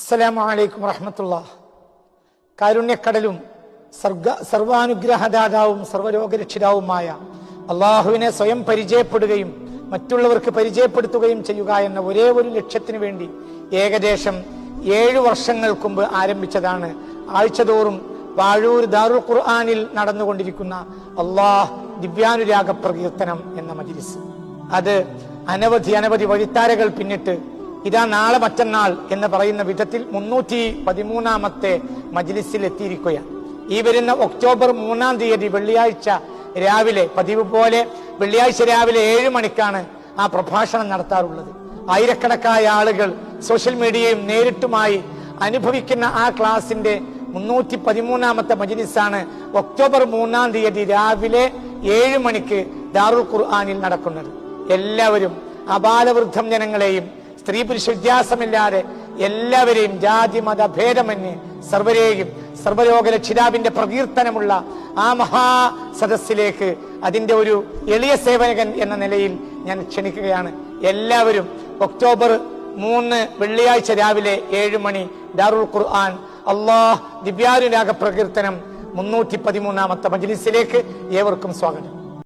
അസ്സലാമു അലൈക്കും വറഹമത്തുള്ള കാരുണ്യക്കടലും സർഗ സർവാനുഗ്രഹദാതാവും സർവരോഗരക്ഷിതാവുമായ അള്ളാഹുവിനെ സ്വയം പരിചയപ്പെടുകയും മറ്റുള്ളവർക്ക് പരിചയപ്പെടുത്തുകയും ചെയ്യുക എന്ന ഒരേ ഒരു ലക്ഷ്യത്തിന് വേണ്ടി ഏകദേശം ഏഴ് വർഷങ്ങൾക്ക് മുമ്പ് ആരംഭിച്ചതാണ്. ആഴ്ചതോറും വാഴൂർ ദാറുൽ ഖുർആാനിൽ നടന്നുകൊണ്ടിരിക്കുന്ന അള്ളാഹ് ദിവ്യാനുരാഗ പ്രകീർത്തനം എന്ന മജിലിസ്. അത് അനവധി അനവധി വഴിത്താരകൾ പിന്നിട്ട് ഇതാ നാളെ മറ്റന്നാൾ എന്ന് പറയുന്ന വിധത്തിൽ മുന്നൂറ്റി പതിമൂന്നാമത്തെ മജ്ലിസിൽ എത്തിയിരിക്കുകയാണ് ഈ വരുന്ന ഒക്ടോബർ മൂന്നാം തീയതി വെള്ളിയാഴ്ച രാവിലെ പതിവ് പോലെ വെള്ളിയാഴ്ച രാവിലെ ഏഴ് മണിക്കാണ് ആ പ്രഭാഷണം നടത്താറുള്ളത്. ആയിരക്കണക്കായ ആളുകൾ സോഷ്യൽ മീഡിയയും നേരിട്ടുമായി അനുഭവിക്കുന്ന ആ ക്ലാസിന്റെ മുന്നൂറ്റി പതിമൂന്നാമത്തെ മജ്ലിസാണ് ഒക്ടോബർ മൂന്നാം തീയതി രാവിലെ ഏഴ് മണിക്ക് ദാറുൽ ഖുർആാനിൽ നടക്കുന്നത്. എല്ലാവരും അപാലവൃദ്ധം ജനങ്ങളെയും സ്ത്രീ പുരുഷ വ്യത്യാസമില്ലാതെ എല്ലാവരെയും ജാതി മത ഭേദമന്യേ സർവരെയും സർവരോഗ രക്ഷിതാവിന്റെ പ്രകീർത്തനമുള്ള ആ മഹാ സദസ്സിലേക്ക് അതിന്റെ ഒരു എളിയ സേവനകൻ എന്ന നിലയിൽ ഞാൻ ക്ഷണിക്കുകയാണ്. എല്ലാവരും ഒക്ടോബർ മൂന്ന് വെള്ളിയാഴ്ച രാവിലെ ഏഴ് മണി ദാറുൽ ഖുർആൻ അള്ളാഹ് ദിവ്യാനുരാഗ പ്രകീർത്തനം മുന്നൂറ്റി പതിമൂന്നാമത്തെ മജ്ലിസിലേക്ക് ഏവർക്കും സ്വാഗതം.